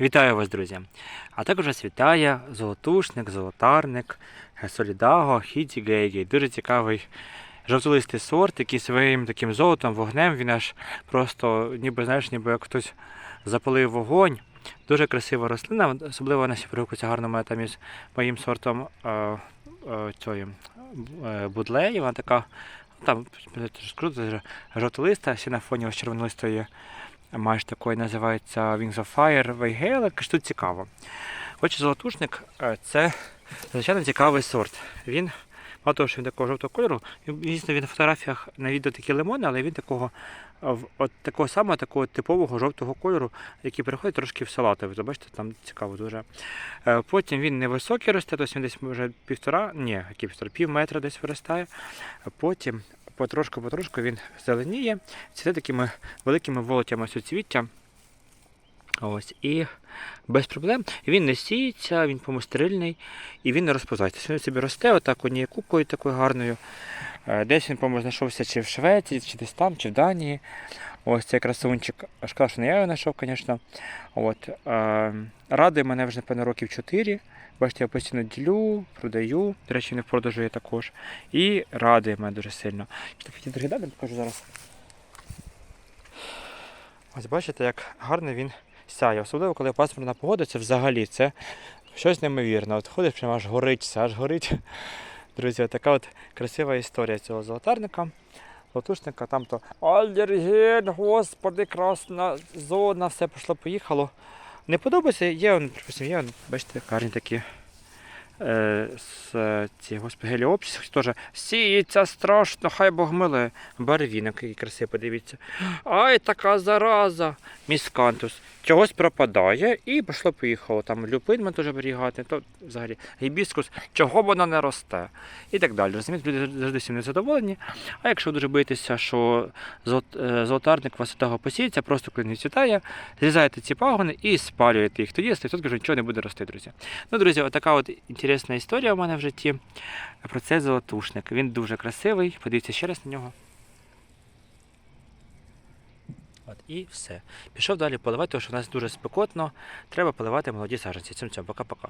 Вітаю вас, друзі! А також вас вітає золотушник, золотарник, е, солідаго, хіті гейгей. Дуже цікавий жовтолистий сорт, який своїм таким золотом, вогнем, він аж просто, ніби знаєш, ніби як хтось запалив вогонь. Дуже красива рослина, особливо вона ще перегукується гарно мене там із моїм сортом е, е, цієї, е, будлеї. Вона така, там круто, жовтолиста, ще на фоні ось червонолистої майже такої називається Wings of Fire Вейгейл, що тут цікаво. Отже, золотушник е, це звичайно цікавий сорт. Він, мало того, що він такого жовтого кольору, звісно, він на фотографіях на відео такі лимони, але він такого, е, от такого самого такого типового жовтого кольору, який переходить трошки в салатовий. То бачите, там цікаво дуже. Е, Потім він невисокий росте, тобто він десь вже півтора, ні, який півтора, пів метра десь виростає. Потім потрошку-потрошку він зеленіє, Це такими великими волотями суцвіття. Ось, і без проблем. Він не сіється, він помостерильний і він не розпозається. Він собі росте отак однією купою такою гарною. Е, Десь він, по-моєму, знайшовся чи в Швеції, чи десь там, чи в Данії. Ось цей красунчик. Шкода, що не я його знайшов, звісно. От, радує мене вже, напевно, років 4. Бачите, я постійно ділю, продаю. До речі, він в продажу є також. І радує мене дуже сильно. Такі другий далі покажу зараз. Ось бачите, як гарно він сяє. Особливо, коли пасмурна погода, це взагалі це щось неймовірне. От ходиш, прямо аж горить, все аж горить. Друзі, така от красива історія цього золотарника. Латушника там то Альдерген, господи, красна зона, все пішло, поїхало. Не подобається, є, припустимо, є, бачите, карні такі е, з, ці, господи, теж сіється страшно, хай Бог миле. Барвінок, який красивий, подивіться. Ай, така зараза. Міскантус. Чогось пропадає і пішло поїхало. Там люпин ми теж берігати, то взагалі гібіскус, чого вона не росте. І так далі. Розумієте, люди завжди всім незадоволені. А якщо ви дуже боїтеся, що е, золотарник вас того посіється, просто коли не цвітає, зрізаєте ці пагони і спалюєте їх. Тоді 100% нічого не буде рости, друзі. Ну, друзі, отака от інтересна історія у мене в житті про цей золотушник. Він дуже красивий. Подивіться ще раз на нього. От і все. Пішов далі поливати, тому що у нас дуже спекотно. Треба поливати молоді саджанці. Цим цьому, пока-пока.